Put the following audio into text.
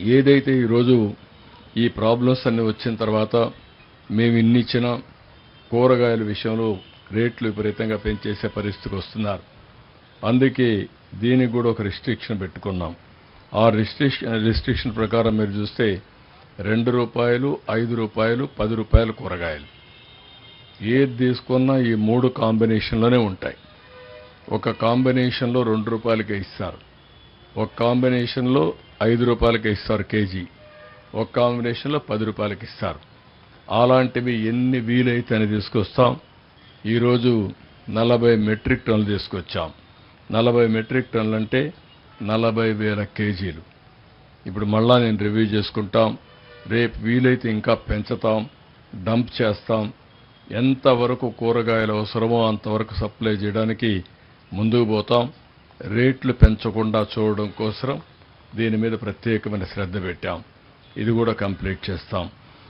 ఏదైతే ఈరోజు ఈ ప్రాబ్లమ్స్ అన్నీ వచ్చిన తర్వాత మేము ఇన్నిచ్చిన కూరగాయల విషయంలో రేట్లు విపరీతంగా పెంచేసే పరిస్థితికి వస్తున్నారు. అందుకే దీనికి కూడా ఒక రిస్ట్రిక్షన్ పెట్టుకున్నాం. ఆ రిస్ట్రిక్షన్ రిస్ట్రిక్షన్ ప్రకారం మీరు చూస్తే రెండు రూపాయలు ఐదు రూపాయలు పది రూపాయలు కూరగాయలు. ఏది తీసుకున్నా ఈ మూడు కాంబినేషన్లోనే ఉంటాయి. ఒక కాంబినేషన్లో రెండు రూపాయలకే ఇస్తారు. ఒక కాంబినేషన్లో ఐదు రూపాయలకే ఇస్తారు కేజీ. ఒక కాంబినేషన్లో పది రూపాయలకి ఇస్తారు. అలాంటివి ఎన్ని వీలైతే అని తీసుకొస్తాం. ఈరోజు నలభై మెట్రిక్ టన్నులు తీసుకొచ్చాం. నలభై మెట్రిక్ టన్నులు అంటే నలభై వేల కేజీలు. ఇప్పుడు మళ్ళా నేను రివ్యూ చేసుకుంటాం. రేపు వీలైతే ఇంకా పెంచుతాం డంప్ చేస్తాం. ఎంతవరకు కూరగాయలు అవసరమో అంతవరకు సప్లై చేయడానికి ముందుకు పోతాం. రేట్లు పెంచకుండా చూడడం కోసం దీని మీద ప్రత్యేకమైన శ్రద్ధ పెట్టాం. ఇది కూడా కంప్లీట్ చేస్తాం.